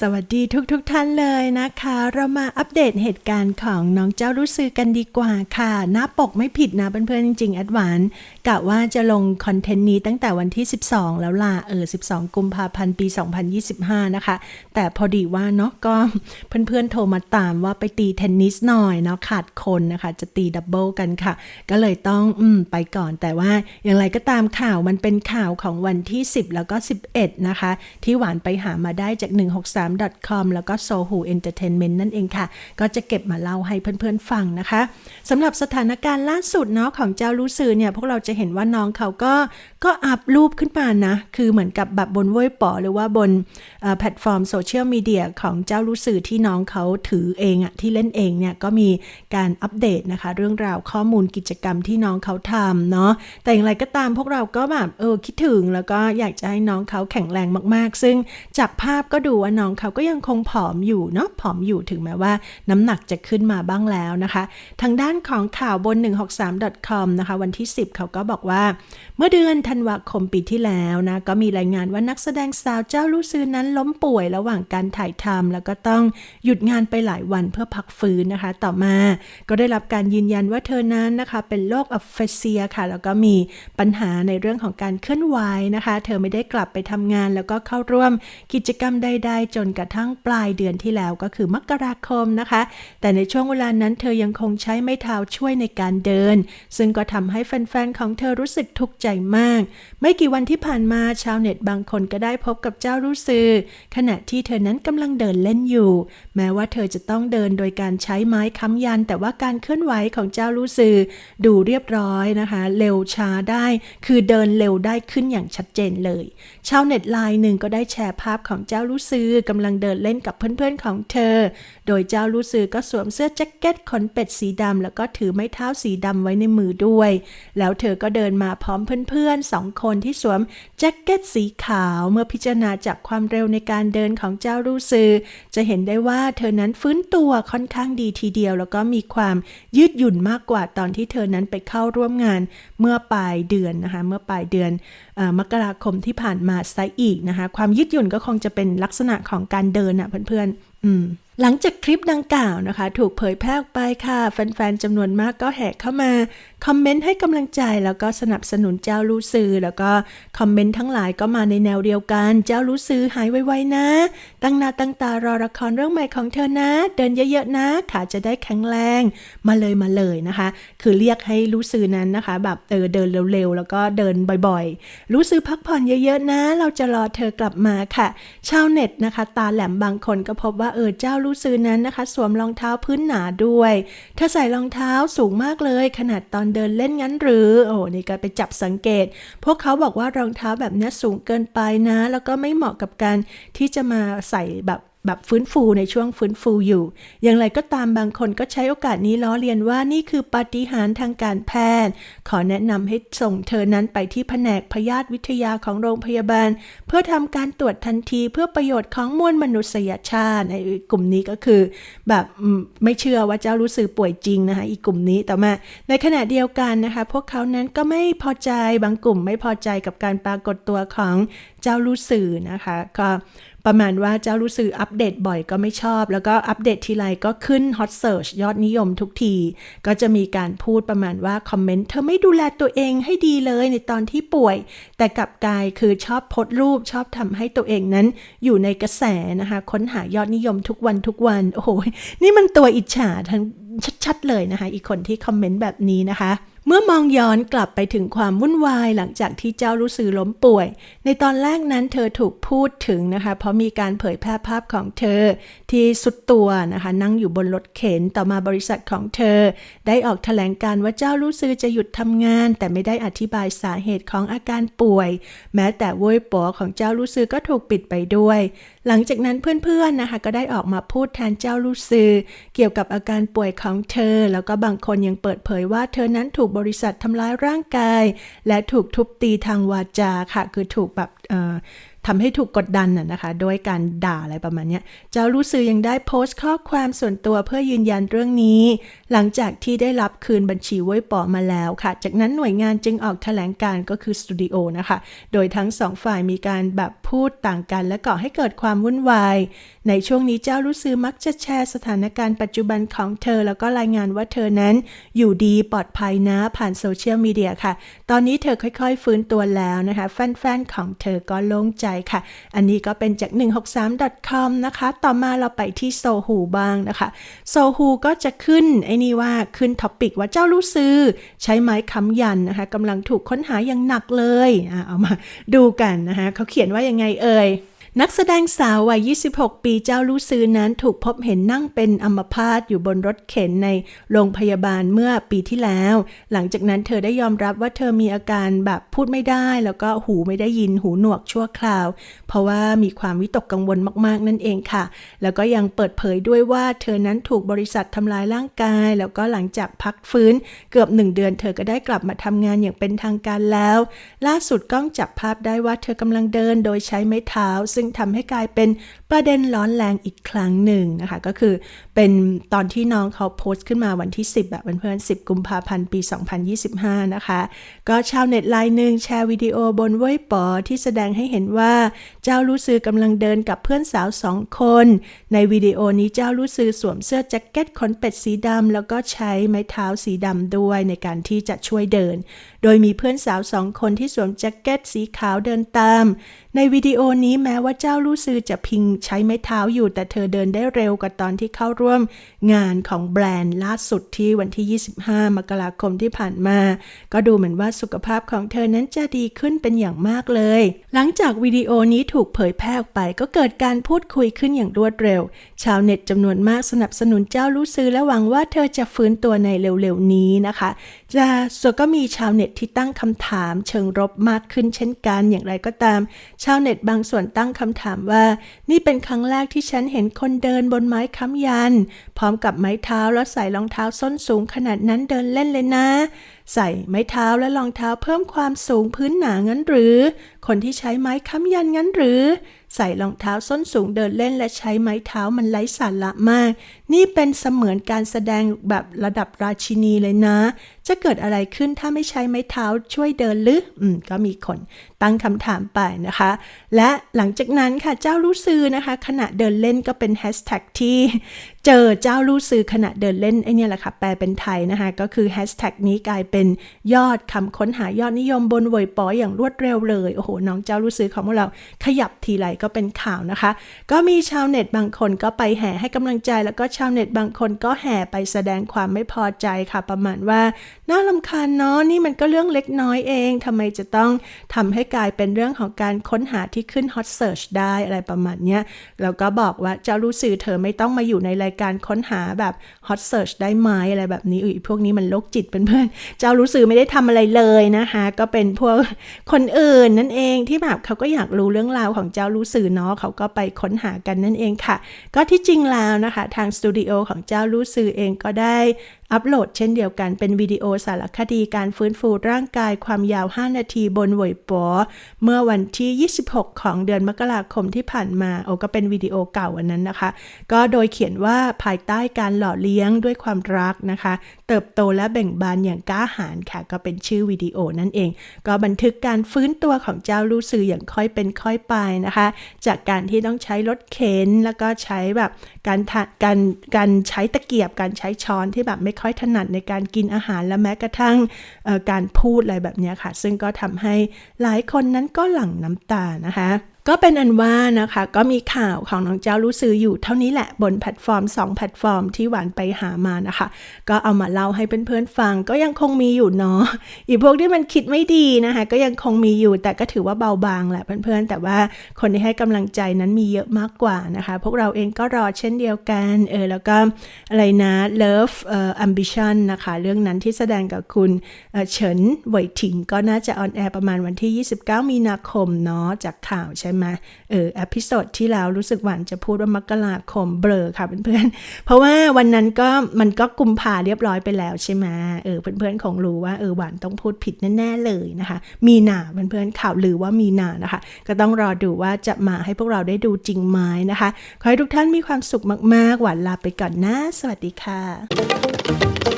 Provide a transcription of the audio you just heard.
สวัสดีทุกๆทท่านเลยนะคะ เรามาอัปเดตเหตุการณ์ของน้องเจ้ารู้สึกกันดีกว่าค่ะ หน้าปกไม่ผิดนะเพื่อนๆจริงๆแอดวานกะว่าจะลงคอนเทนต์นี้ตั้งแต่วันที่ 12 แล้วล่ะเออ 12 กุมภาพันธ์ปี 2025 นะคะ แต่พอดีว่าเนาะก็เพื่อนๆโทรมาตามว่าไปตีเทนนิสหน่อยเนาะขาดคนนะคะ จะตีดับเบิลกันค่ะ ก็เลยต้องอืมไปก่อนแต่ว่าอย่างไรก็ตามข่าวมันเป็นข่าวของวันที่ 10 แล้วก็ 11 นะคะ ที่หวานไปหามาได้จาก 3.com แล้วก็ Sohu Entertainment นั่นเองค่ะ ก็จะเก็บมาเล่าให้เพื่อนๆฟังนะคะสำหรับสถานการณ์ล่าสุดเนาะของเจ้ารู้สื่อเนี่ยพวกเราจะเห็นว่าน้องเขาก็ก็อัพรูปขึ้นมานะ คือเหมือนกับแบบบนเว่ยป๋อหรือว่าบนแพลตฟอร์มโซเชียลมีเดียของเจ้ารู้สื่อที่น้องเขาถือเองอะที่เล่นเองเนี่ยก็มีการอัปเดตนะคะ เรื่องราวข้อมูลกิจกรรมที่น้องเขาทำเนาะแต่อย่างไรก็ตามพวกเราก็แบบเออคิดถึงแล้วก็อยากจะให้น้องเขาแข็งแรงมากๆ ซึ่งจากภาพก็ดูว่าน้องเขาก็ยังคงผอมอยู่เนาะผอมอยู่ถึงแม้ว่าน้ำหนักจะขึ้นมาบ้างแล้วนะคะ ทางด้านของข่าวบน 163.com นะคะ วันที่ 10 เขาก็บอกว่า เมื่อเดือนธันวาคมปีที่แล้วนะ ก็มีรายงานว่านักแสดงสาวเจ้าลูซือนั้นล้มป่วยระหว่างการถ่ายทำแล้วก็ต้องหยุดงานไปหลายวันเพื่อพักฟื้นนะคะ ต่อมาก็ได้รับการยืนยันว่าเธอนั้นนะคะเป็นโรคอัฟเฟเซียค่ะ แล้วก็มีปัญหาในเรื่องของการเคลื่อนไหวนะคะ เธอไม่ได้กลับไปทำงานแล้วก็เข้าร่วมกิจกรรมใดๆจนกระทั่งปลายเดือนที่แล้วก็คือมกราคมนะคะ แต่ในช่วงเวลานั้นเธอยังคงใช้ไม้เท้าช่วยในการเดิน ซึ่งก็ทำให้แฟนๆของเธอรู้สึกทุกข์ใจมาก ไม่กี่วันที่ผ่านมาชาวเน็ตบางคนก็ได้พบกับเจ้ารู้ซือ ขณะที่เธอนั้นกำลังเดินเล่นอยู่ แม้ว่าเธอจะต้องเดินโดยการใช้ไม้ค้ำยัน แต่ว่าการเคลื่อนไหวของเจ้ารู้ซือ ดูเรียบร้อยนะคะ เร็วช้าได้ คือเดินเร็วได้ขึ้นอย่างชัดเจนเลย ชาวเน็ตไลน์หนึ่งก็ได้แชร์ภาพของเจ้ารู้ซือกำลังเดินเล่นกับเพื่อนๆของเธอ โดยเจ้ารู้ซือก็สวมเสื้อแจ็คเก็ตขนเป็ดสีดำแล้วก็ถือไม้เท้าสีดำไว้ในมือด้วย แล้วเธอก็เดินมาพร้อมเพื่อนๆสองคนที่สวมแจ็คเก็ตสีขาวเมื่อพิจารณาจากความเร็วในการเดินของเจ้ารู้ซือ จะเห็นได้ว่าเธอนั้นฟื้นตัวค่อนข้างดีทีเดียว แล้วก็มีความยืดหยุ่นมากกว่าตอนที่เธอนั้นไปเข้าร่วมงานเมื่อปลายเดือนนะคะเมื่อปลายเดือนมกราคมที่ผ่านมาไซอีกนะคะความยืดหยุ่นก็คงจะเป็นลักษณะของการเดินอะเพื่อนหลังจากคลิปดังกล่าวนะคะ ถูกเผยแพร่ออกไปค่ะ แฟนๆจำนวนมากก็แห่เข้ามา คอมเมนต์ให้กำลังใจแล้วก็สนับสนุนเจ้ารู้ซือ แล้วก็คอมเมนต์ทั้งหลายก็มาในแนวเดียวกัน เจ้ารู้ซือหายไวๆนะ ตั้งหน้าตั้งตารอละครเรื่องใหม่ของเธอนะ เดินเยอะๆนะขาจะได้แข็งแรง มาเลยมาเลยนะคะ คือเรียกให้รู้ซือนั้นนะคะ แบบเออเดินเร็วๆแล้วก็เดินบ่อยๆรู้ซือพักผ่อนเยอะๆนะ เราจะรอเธอกลับมาค่ะ ชาวเน็ตนะคะ ตาแหลมบางคนก็พบว่าเออเจ้ารู้ซือนั้นนะคะ สวมรองเท้าพื้นหนาด้วยเธอใส่รองเท้าสูงมากเลย ขนาดตอนเดินเล่นงั้นหรือ โอ้นี่ก็ไปจับสังเกต พวกเขาบอกว่ารองเท้าแบบนี้สูงเกินไปนะ แล้วก็ไม่เหมาะกับการที่จะมาใส่แบบ แบบฟื้นฟูในช่วงฟื้นฟูอยู่ อย่างไรก็ตามบางคนก็ใช้โอกาสนี้ล้อเลียนว่านี่คือปาฏิหาริย์ทางการแพทย์ ขอแนะนำให้ส่งเธอนั้นไปที่แผนกพยาธิวิทยาของโรงพยาบาล เพื่อทำการตรวจทันทีเพื่อประโยชน์ของมวลมนุษยชาติในกลุ่มนี้ก็คือ แบบไม่เชื่อว่าเจ้ารู้สึกป่วยจริงนะคะอีกกลุ่มนี้แต่มา ในขณะเดียวกันนะคะ พวกเขานั้นก็ไม่พอใจบางกลุ่มไม่พอใจกับการปรากฏตัวของ เจ้ารู้สื่อนะคะ ก็ประมาณว่าเจ้ารู้สึกอัปเดตบ่อยก็ไม่ชอบ แล้วก็อัปเดตทีไรก็ขึ้น Hot Search ยอดนิยมทุกที ก็จะมีการพูดประมาณว่าคอมเมนต์เธอไม่ดูแลตัวเองให้ดีเลยในตอนที่ป่วย แต่กลับกายคือชอบโพสรูปชอบทำให้ตัวเองนั้นอยู่ในกระแสนะคะ ค้นหายอดนิยมทุกวันทุกวัน โอ้โห นี่มันตัวอิจฉาทั้งชัดๆเลยนะคะ อีกคนที่คอมเมนต์แบบนี้นะคะ เมื่อมองย้อนกลับไปถึงความวุ่นวายหลังจากที่เจ้ารู้สึกล้มป่วย ในตอนแรกนั้นเธอถูกพูดถึงนะคะ เพราะมีการเผยแพร่ภาพของเธอที่สุดตัวนะคะนั่งอยู่บนรถเข็นต่อมาบริษัทของเธอ ได้ออกแถลงการว่าเจ้ารู้สึกจะหยุดทำงาน แต่ไม่ได้อธิบายสาเหตุของอาการป่วย แม้แต่วุ้ยป๋อของเจ้ารู้สึกก็ถูกปิดไปด้วย หลังจากนั้นเพื่อนๆนะคะก็ได้ออกมาพูดแทนเจ้ารู้สึกเกี่ยวกับอาการป่วยของเธอ แล้วก็บางคนยังเปิดเผยว่าเธอนั้นถูกบริษัททำร้ายร่างกาย และถูกทุบตีทางวาจาค่ะคือถูกแบบ ทำให้ถูกกดดันน่ะนะคะ โดยการด่าอะไรประมาณนี้เจ้ารู้สื่อยังได้โพสต์ข้อความส่วนตัวเพื่อยืนยันเรื่องนี้ หลังจากที่ได้รับคืนบัญชีไว้ปอมาแล้วค่ะ จากนั้นหน่วยงานจึงออกแถลงการก็คือสตูดิโอนะคะ โดยทั้งสองฝ่ายมีการแบบพูดต่างกัน และก่อให้เกิดความวุ่นวาย ในช่วงนี้เจ้ารู้ซื้อมักจะแชร์สถานการณ์ปัจจุบันของเธอ แล้วก็รายงานว่าเธอนั้น อยู่ดีปลอดภัยนะผ่านโซเชียลมีเดียค่ะ ตอนนี้เธอค่อย ๆ ฟื้นตัวแล้วนะคะ แฟนๆของเธอก็โล่งใจค่ะ อันนี้ก็เป็นจาก 163.com นะคะ ต่อมาเราไปที่โซฮูบ้างนะคะ โซฮูก็จะขึ้นไอ้นี่ว่าขึ้นท็อปิกว่าเจ้าลูซือ ใช้ไม้ค้ำยันนะคะกำลังถูกค้นหาอย่างหนักเลย เอามาดูกันนะคะเขาเขียนว่ายังไงเอ่ย นักแสดงสาววัย 26 ปีเจ้ารู้ซื้อนั้นถูกพบเห็นนั่งเป็นอัมพาตอยู่บนรถเข็นในโรงพยาบาลเมื่อปีที่แล้ว หลังจากนั้นเธอได้ยอมรับว่าเธอมีอาการแบบพูดไม่ได้ แล้วก็หูไม่ได้ยินหูหนวกชั่วคราว เพราะว่ามีความวิตกกังวลมากๆ นั่นเองค่ะ แล้วก็ยังเปิดเผยด้วยว่าเธอนั้นถูกบริษัททำลายร่างกาย แล้วก็หลังจากพักฟื้น เกือบหนึ่งเดือน เธอก็ได้กลับมาทำงานอย่างเป็นทางการแล้ว ล่าสุดกล้องจับภาพได้ว่าเธอกำลังเดินโดยใช้ไม้เท้า ซึ่งทำให้กลายเป็นประเด็นร้อนแรงอีกครั้งหนึ่งนะคะ ก็คือเป็นตอนที่น้องเขาโพสต์ขึ้นมาวันที่ 10แบบเพื่อนๆ10 กุมภาพันธ์ปี 2025 นะคะ ก็ชาวเน็ตไลน์หนึ่งแชร์วิดีโอบนเว่ยป๋อที่แสดงให้เห็นว่า เจ้ารู้ซือกำลังเดินกับเพื่อนสาวสองคน ในวิดีโอนี้เจ้ารู้ซือสวมเสื้อแจ็คเก็ตขนเป็ดสีดำแล้วก็ใช้ไม้เท้าสีดำด้วยในการที่จะช่วยเดิน โดยมีเพื่อนสาวสองคนที่สวมแจ็คเก็ตสีขาวเดินตาม ในวิดีโอนี้แม้ว่าเจ้าลูซือจะพิงใช้ไม้เท้าอยู่ แต่เธอเดินได้เร็วกว่าตอนที่เข้าร่วมงานของแบรนด์ล่าสุดที่วันที่ 25 มกราคมที่ผ่านมา ก็ดูเหมือนว่าสุขภาพของเธอนั้นจะดีขึ้นเป็นอย่างมากเลย หลังจากวิดีโอนี้ถูถูกเผยแพร่ออกไปก็เกิดการพูดคุยขึ้นอย่างรวดเร็ว ชาวเน็ตจำนวนมากสนับสนุนเจ้าลู่ซื้อและหวังว่าเธอจะฟื้นตัวในเร็วๆนี้นะคะ จะส่วนก็มีชาวเน็ตที่ตั้งคำถามเชิงรบมากขึ้นเช่นกันอย่างไรก็ตาม ชาวเน็ตบางส่วนตั้งคำถามว่า นี่เป็นครั้งแรกที่ฉันเห็นคนเดินบนไม้ค้ำยัน พร้อมกับไม้เท้าแล้วใส่รองเท้าส้นสูงขนาดนั้นเดินเล่นเลยนะ ใส่ไม้เท้าและรองเท้าเพิ่มความสูงพื้นหนางั้นหรือ คนที่ใช้ไม้ค้ำยันงั้นหรือ ใส่รองเท้าส้นสูงเดินเล่นและใช้ไม้เท้ามันไร้สาระมากนี่เป็นเสมือนการแสดงแบบระดับราชินีเลยนะ จะเกิดอะไรขึ้นถ้าไม่ใช้ไม้เท้าช่วยเดินหรืออืมก็มีคนตั้งคำถามไปนะคะ และหลังจากนั้นค่ะเจ้ารู้ซือนะคะ ขณะเดินเล่นก็เป็นแฮชแท็กที่เจอเจ้ารู้ซือขณะเดินเล่นไอเนี่ยแหละค่ะแปลเป็นไทยนะคะ ก็คือแฮชแท็กนี้กลายเป็นยอดคำค้นหายอดนิยมบนเวยปออย่างรวดเร็วเลยโอ้โหน้องเจ้ารู้ซือของพวกเราขยับทีไรก็เป็นข่าวนะคะ ก็มีชาวเน็ตบางคนก็ไปแห่ให้กำลังใจแล้วก็ชาวเน็ตบางคนก็แห่ไปแสดงความไม่พอใจค่ะ ประมาณว่า น่าลำคาญเนาะนี่มันก็เรื่องเล็กน้อยเองทำไมจะต้องทำให้กลายเป็นเรื่องของการค้นหาที่ขึ้น Hot Search ได้อะไรประมาณเนี้ยแล้วก็บอกว่าเจ้ารู้สื่อเธอไม่ต้องมาอยู่ในรายการค้นหาแบบ Hot Search ได้ไหมอะไรแบบนี้อุ้ยพวกนี้มันโรคจิตเพื่อนๆเจ้ารู้สื่อไม่ได้ทำอะไรเลยนะคะก็เป็นพวกคนอื่นนั่นเองที่แบบเขาก็อยากรู้เรื่องราวของเจ้ารู้สื่อเนาะเขาก็ไปค้นหากันนั่นเองค่ะ ก็ที่จริงแล้วนะคะทางสตูดิโอของเจ้ารู้สื่อเองก็ได้อัปโหลดเช่นเดียวกันเป็นวิดีโอสารคดีการฟื้นฟูร่างกายความยาว 5 นาทีบนเวยปอเมื่อวันที่ 26 ของเดือนมกราคมที่ผ่านมาโอ้ก็เป็นวิดีโอเก่าอันนั้นนะคะ ก็โดยเขียนว่าภายใต้การหล่อเลี้ยงด้วยความรักนะคะ เติบโตและแบ่งบานอย่างกล้าหาญค่ะ ก็เป็นชื่อวิดีโอนั่นเอง ก็บันทึกการฟื้นตัวของเจ้าลูซืออย่างค่อยเป็นค่อยไปนะคะ จากการที่ต้องใช้รถเข็นแล้วก็ใช้แบบการทะการการใช้ตะเกียบการใช้ช้อนที่แบบไม่ค่อยถนัดในการกินอาหารและแม้กระทั่งการพูดอะไรแบบนี้ค่ะ ซึ่งก็ทำให้หลายคนนั้นก็หลั่งน้ำตานะคะ ก็เป็นอันว่านะคะ ก็มีข่าวของน้องเจ้ารู้ซื้ออยู่เท่านี้แหละบนแพลตฟอร์ม 2 แพลตฟอร์มที่หวานไปหามานะคะ ก็เอามาเล่าให้เพื่อนๆฟังก็ยังคงมีอยู่เนาะอีพวกที่มันคิดไม่ดีนะคะ ก็ยังคงมีอยู่แต่ก็ถือว่าเบาบางแหละเพื่อนๆ แต่ว่าคนที่ให้กำลังใจนั้นมีเยอะมากกว่านะคะ พวกเราเองก็รอเช่นเดียวกันเออแล้วก็อะไรนะ Love เอ่อ Ambition นะคะ เรื่องนั้นที่แสดงกับคุณเฉินเหวถิงก็น่าจะออนแอร์ประมาณวันที่ 29 มีนาคมเนาะจากข่าวใช่ไหมไหมเอออพิโซดที่แล้วรู้สึกหวานจะพูดว่ามกราคมเบลอค่ะเพื่อนๆ เพราะว่าวันนั้นก็มันก็กุมภาเรียบร้อยไปแล้วใช่ไหมเออเพื่อนๆคงรู้ว่าเออหวานต้องพูดผิดแน่ๆเลยนะคะ มีนาเพื่อนๆข่าวลือว่ามีนานะคะ ก็ต้องรอดูว่าจะมาให้พวกเราได้ดูจริงไหมนะคะ ขอให้ทุกท่านมีความสุขมากๆ หวานลาไปก่อนนะ สวัสดีค่ะ